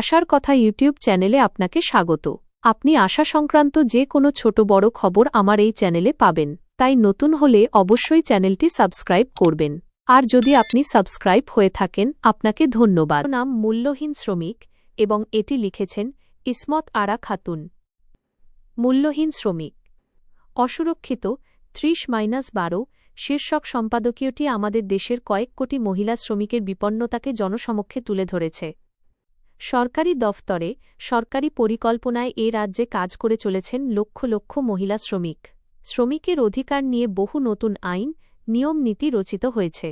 আশার কথা ইউটিউব চ্যানেলে আপনাকে স্বাগত। আপনি আশা সংক্রান্ত যে কোনো ছোট বড় খবর আমার এই চ্যানেলে পাবেন, তাই নতুন হলে অবশ্যই চ্যানেলটি সাবস্ক্রাইব করবেন। আর যদি আপনি সাবস্ক্রাইব হয়ে থাকেন, আপনাকে ধন্যবাদ। নাম মূল্যহীন শ্রমিক এবং এটি লিখেছেন ইসমত আরা খাতুন। মূল্যহীন শ্রমিক। অসুরক্ষিত, ত্রিশ মাইনাস বারো, শীর্ষক সম্পাদকীয়টি আমাদের দেশের কয়েক কোটি মহিলা শ্রমিকের বিপন্নতাকে জনসমক্ষে তুলে ধরেছে। সরকারি দফতরে সরকারি পরিকল্পনায় এ রাজ্যে কাজ করে চলেছেন লক্ষ লক্ষ মহিলা শ্রমিক। শ্রমিকের অধিকার নিয়ে বহু নতুন আইন, নিয়ম নীতি রচিত হয়েছে।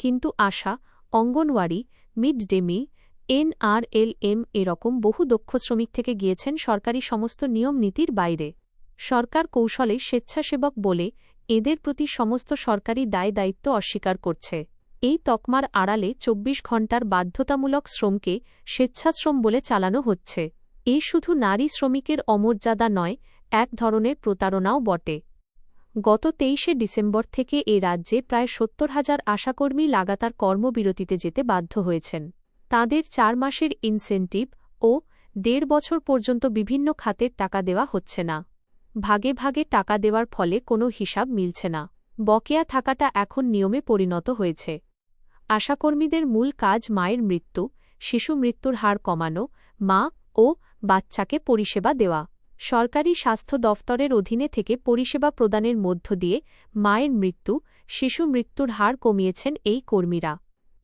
কিন্তু Asha, anganwadi, mid day meal, NRLM এরকম বহু দক্ষ শ্রমিক থেকে গিয়েছেন সরকারি সমস্ত নিয়ম নীতির বাইরে। সরকার কৌশলে স্বেচ্ছাসেবক বলে এদের প্রতি সমস্ত সরকারি দায় দায়িত্ব অস্বীকার করছে। এই তকমার আড়ালে চব্বিশ ঘণ্টার বাধ্যতামূলক শ্রমকে স্বেচ্ছাশ্রম বলে চালানো হচ্ছে। এ শুধু নারী শ্রমিকের অমর্যাদা নয়, এক ধরনের প্রতারণাও বটে। গত তেইশে ডিসেম্বর থেকে এ রাজ্যে প্রায় সত্তর হাজার আশাকর্মী লাগাতার কর্মবিরতিতে যেতে বাধ্য হয়েছেন। তাদের চার মাসের ইনসেন্টিভ ও দেড় বছর পর্যন্ত বিভিন্ন খাতের টাকা দেওয়া হচ্ছে না। ভাগে ভাগে টাকা দেওয়ার ফলে কোনো হিসাব মিলছে না। বকেয়া থাকাটা এখন নিয়মে পরিণত হয়েছে। আশাকর্মীদের মূল কাজ মায়ের মৃত্যু, শিশু মৃত্যুর হার কমানো, মা ও বাচ্চাকে পরিষেবা দেওয়া। সরকারি স্বাস্থ্য দফতরের অধীনে থেকে পরিষেবা প্রদানের মধ্য দিয়ে মায়ের মৃত্যু, শিশু মৃত্যুর হার কমিয়েছেন এই কর্মীরা।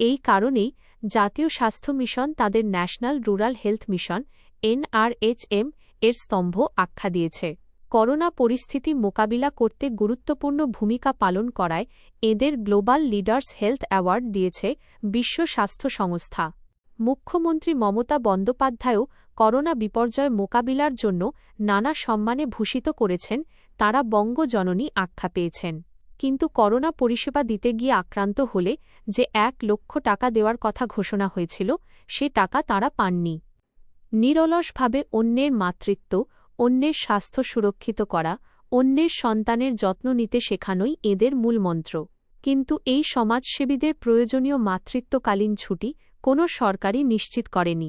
এই কারণেই জাতীয় স্বাস্থ্য মিশন তাদের national rural health mission, NRHM, এর স্তম্ভ আখ্যা দিয়েছে। করোনা পরিস্থিতি মোকাবিলা করতে গুরুত্বপূর্ণ ভূমিকা পালন করায় এদের গ্লোবাল লিডার্স হেলথ অ্যাওয়ার্ড দিয়েছে বিশ্ব স্বাস্থ্য সংস্থা। মুখ্যমন্ত্রী মমতা বন্দ্যোপাধ্যায়ও করোনা বিপর্যয় মোকাবিলার জন্য নানা সম্মানে ভূষিত করেছেন, তারা বঙ্গজননী আখ্যা পেয়েছেন। কিন্তু করোনা পরিষেবা দিতে গিয়ে আক্রান্ত হলে যে এক লক্ষ টাকা দেওয়ার কথা ঘোষণা হয়েছিল, সে টাকা তারা পাননি। নিরলসভাবে অন্যের মাতৃত্ব অন্যের স্বাস্থ্য সুরক্ষিত করা, অন্যের সন্তানের যত্ন নিতে শেখানোই এদের মূলমন্ত্র কিন্তু এই সমাজসেবীদের প্রয়োজনীয় মাতৃত্বকালীন ছুটি কোনো সরকারই নিশ্চিত করেনি।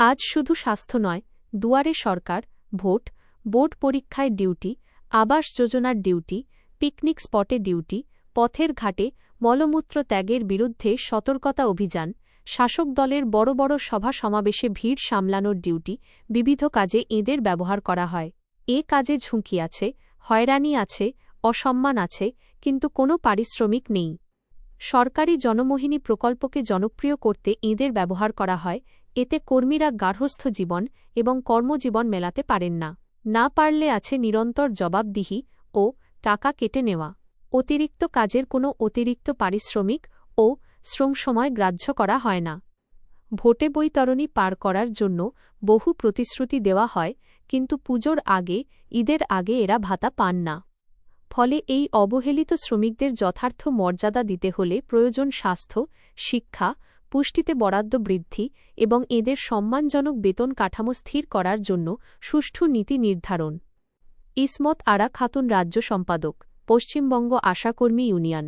আজ শুধু স্বাস্থ্য নয়, দুয়ারে সরকার, ভোট, বোর্ড পরীক্ষায় ডিউটি, আবাস যোজনার ডিউটি, পিকনিক স্পটে ডিউটি, পথের ঘাটে মলমূত্র ত্যাগের বিরুদ্ধে সতর্কতা অভিযান শাসক দলের বড় বড় সভা সমাবেশে ভিড় সামলানোর ডিউটি বিবিধ কাজে এদের ব্যবহার করা হয়। এ কাজে ঝুঁকি আছে, হয়রানি আছে, অসম্মান আছে, কিন্তু কোনো পারিশ্রমিক নেই। সরকারি জনমোহিনী প্রকল্পকে জনপ্রিয় করতে এদের ব্যবহার করা হয়, এতে কর্মীরা গার্হস্থ জীবন এবং কর্মজীবন মেলাতে পারেন না। না পারলে আছে নিরন্তর জবাবদিহি ও টাকা কেটে নেওয়া। অতিরিক্ত কাজের কোনো অতিরিক্ত পারিশ্রমিক ও শ্রম সময় গ্রাহ্য করা হয় না। ভোটে বৈতরণী পার করার জন্য বহু প্রতিশ্রুতি দেওয়া হয়, কিন্তু পুজোর আগে, ঈদের আগে এরা ভাতা পান না। ফলে এই অবহেলিত শ্রমিকদের যথার্থ মর্যাদা দিতে হলে প্রয়োজন স্বাস্থ্য, শিক্ষা, পুষ্টিতে বরাদ্দ বৃদ্ধি এবং এদের সম্মানজনক বেতন কাঠামো স্থির করার জন্য সুষ্ঠু নীতি নির্ধারণ। ইসমত আরা খাতুন রাজ্য সম্পাদক, পশ্চিমবঙ্গ আশাকর্মী ইউনিয়ন।